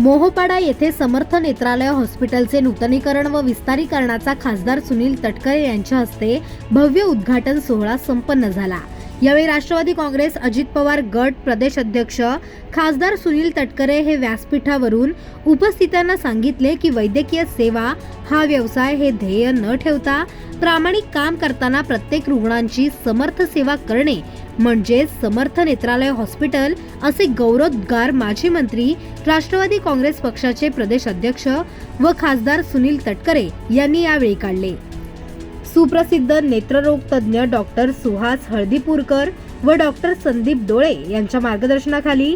मोहोपाडा येथे समर्थ नेत्रालय हॉस्पिटलचे नूतनीकरण व विस्तारीकरणाचा खासदार सुनील तटकरे यांच्या हस्ते भव्य उद्घाटन सोहळा संपन्न झाला. यावेळी राष्ट्रवादी काँग्रेस अजित पवार गट प्रदेश अध्यक्ष खासदार सुनील तटकरे हे व्यासपीठावरून उपस्थितांना सांगितले की वैद्यकीय सेवा हा व्यवसाय हे ध्येय न ठेवता प्रामाणिक काम करताना प्रत्येक रुग्णांची समर्थ सेवा करणे म्हणजे समर्थ नेत्रालय हॉस्पिटल असे गौरवोद्गार माजी मंत्री राष्ट्रवादी काँग्रेस पक्षाचे प्रदेश अध्यक्ष व खासदार सुनील तटकरे यांनी यावेळी काढले. सुप्रसिद्ध नेत्ररोग तज्ज्ञ डॉक्टर सुहास हळदीपूरकर व डॉक्टर संदीप डोळे यांच्या मार्गदर्शनाखाली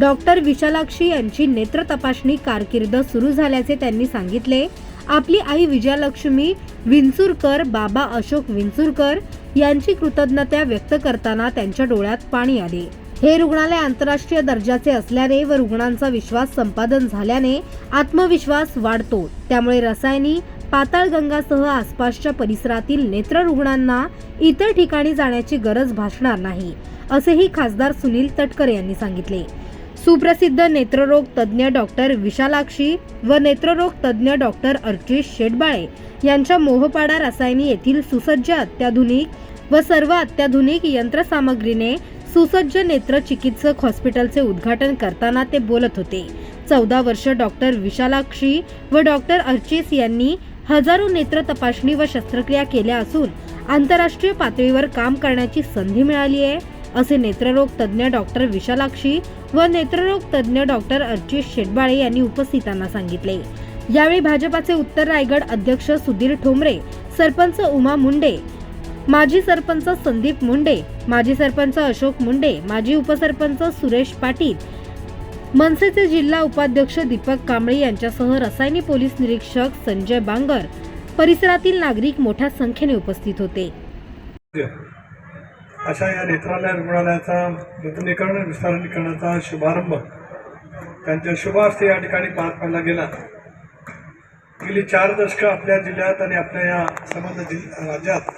डॉक्टर विशालाक्षी यांची नेत्र तपासणी कारकीर्द सुरू झाल्याचे त्यांनी सांगितले. आपली आई विजयालक्ष्मी विंचुरकर बाबा अशोक विंचुरकर यांची कृतज्ञता व्यक्त करताना त्यांच्या डोळ्यात पाणी आले. हे रुग्णालय आंतरराष्ट्रीय दर्जाचे असल्याने व रुग्णांचा विश्वास संपादन झाल्याने आत्मविश्वास वाढतो. त्यामुळे रसायनी पाताळगंगासह आसपासच्या परिसरातील नेत्र रुग्णांना इतर ठिकाणी जाण्याची गरज भासणार नाही असेही खासदार सुनील तटकरे यांनी सांगितले. सुप्रसिद्ध नेत्ररोग तज्ज्ञ डॉक्टर विशालाक्षी व नेत्ररोग तज्ज्ञ डॉक्टर अर्चिश शेटबाळे यांच्या मोहपाडा रसायनी येथील सुसज्ज अत्याधुनिक व सर्व अत्याधुनिक यंत्रसामग्रीने सुसज्ज नेत्र चिकित्सक हॉस्पिटलचे उद्घाटन करताना ते बोलत होते. चौदा वर्ष डॉक्टर विशालाक्षी व डॉक्टर अर्चिस यांनी हजारो नेत्र तपासणी व शस्त्रक्रिया केल्या असून आंतरराष्ट्रीय पातळीवर काम करण्याची संधी मिळाली आहे. असे नेत्ररोग तज्ज्ञ डॉक्टर विशालाक्षी व नेत्ररोग तज्ज्ञ डॉक्टर अर्जित शेटबाळे यांनी उपस्थितांना सांगितले. यावेळी भाजपाचे उत्तर रायगड अध्यक्ष सुधीर ठोंबरे सरपंच उमा मुंडे माजी सरपंच संदीप मुंडे माजी सरपंच अशोक मुंडे माजी उपसरपंच सुरेश पाटील मनसेचे जिल्हा उपाध्यक्ष दीपक कांबळे यांच्यासह रसायनी पोलीस निरीक्षक संजय बांगर परिसरातील नागरिक मोठ्या संख्येने उपस्थित होते. अशा या नेत्रालय रुग्णालयाचा नूतनीकरण विस्तारीकरणाचा शुभारंभ त्यांच्या शुभार्थ या ठिकाणी पार पाडला गेला. गेली चार दशकं आपल्या जिल्ह्यात आणि आपल्या या संबंध जिल्हा राज्यात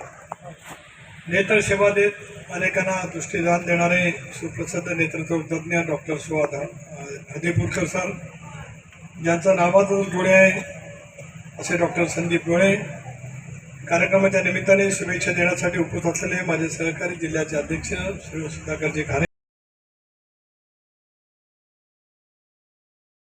नेत्र सेवा देत अनेकांना दृष्टीदान देणारे सुप्रसिद्ध नेतृत्वतज्ञ डॉक्टर सुहाद हदीपूरकर सर ज्यांचा नावातच डोळे आहे असे डॉक्टर संदीप डोळे कार्यक्रमाच्या निमित्ताने शुभेच्छा देण्यासाठी उपस्थित असलेले माझे सहकारी जिल्ह्याचे अध्यक्ष श्री सुधाकरजी खारे